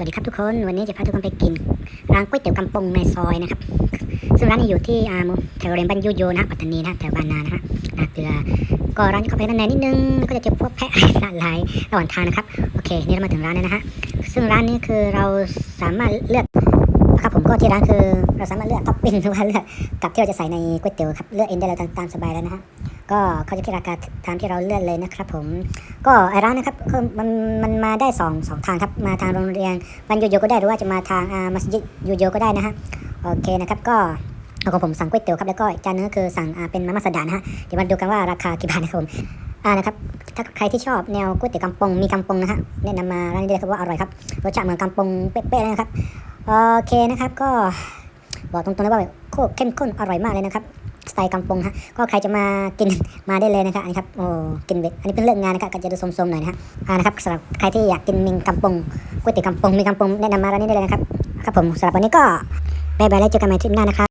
วัสดีครับทุกคน วันนี้จะพาทุกคนไปกิน ร้านก๋วยเตี๋ยวกำปงในซอยนะครับ ซึ่งร้านนี้อยู่ที่อ่าแถวเรนบ้านยูโยนะปัตตานีนะแถวบานนานะฮะนาเกลือ ก็ร้านเข้าไปด้านในนิดนึงแล้วก็จะเจอพวกแพะหลากหลายระหว่างทางนะครับ โอเค นี่เรามาถึงร้านแล้วนะฮะ ซึ่งร้านนี้คือเราสามารถเลือกนะครับผมก็ที่ร้านคือเราสามารถเลือกท็อปปิ้งหรือว่าเลือกกับที่เราจะใส่ในก๋วยเตี๋ยวครับ เลือกเองได้เลยตาตามสบายแล้วนะฮะ ก็เขาจะคิดราคาตามที่เราเลือกเลยนะครับผมก็ไอร้านนะครับคือมันมันมาได้สองสองทางครับมาทางโรงเรียนบันยูโยก็ได้หรือว่าจะมาทางอามัสยิดยูโยก็ได้นะฮะโอเคนะครับก็เอาของผมสั่งก๋วยเตี๋ยวครับแล้วก็จานนึงก็คือสั่งเป็นมาม่าสดานะฮะเดี๋ยวมาดูกันว่าราคากี่บาทนะครับผมอ่านะครับถ้าใครที่ชอบแนวก๋วยเตี๋ยวกำปงมีกำปงนะฮะแนะนำมาร้านนี้เลยครับว่าอร่อยครับรสชาติเหมือนกำปงเป๊ะๆเลยนะครับโอเคนะครับก็บอกตรงๆเลยว่าโคตรเข้มข้นอร่อยมากเลยนะครับ สไตล์กำปงฮะก็ใครจะมากินมาได้เลยนะครับอันนี้ครับโอ้กินเบ็ดอันนี้เป็นเรื่องงานนะครับก็จะดูโสมๆหน่อยนะฮะอ่านะครับสำหรับใครที่อยากกินมิงกำปงก๋วยเตี๋ยวกำปงมีกำปงแนะนำมาร้านนี้ได้เลยนะครับครับผมสำหรับวันนี้ก็บ๊ายบายแล้วเจอกันใหม่ทริปหน้านะครับ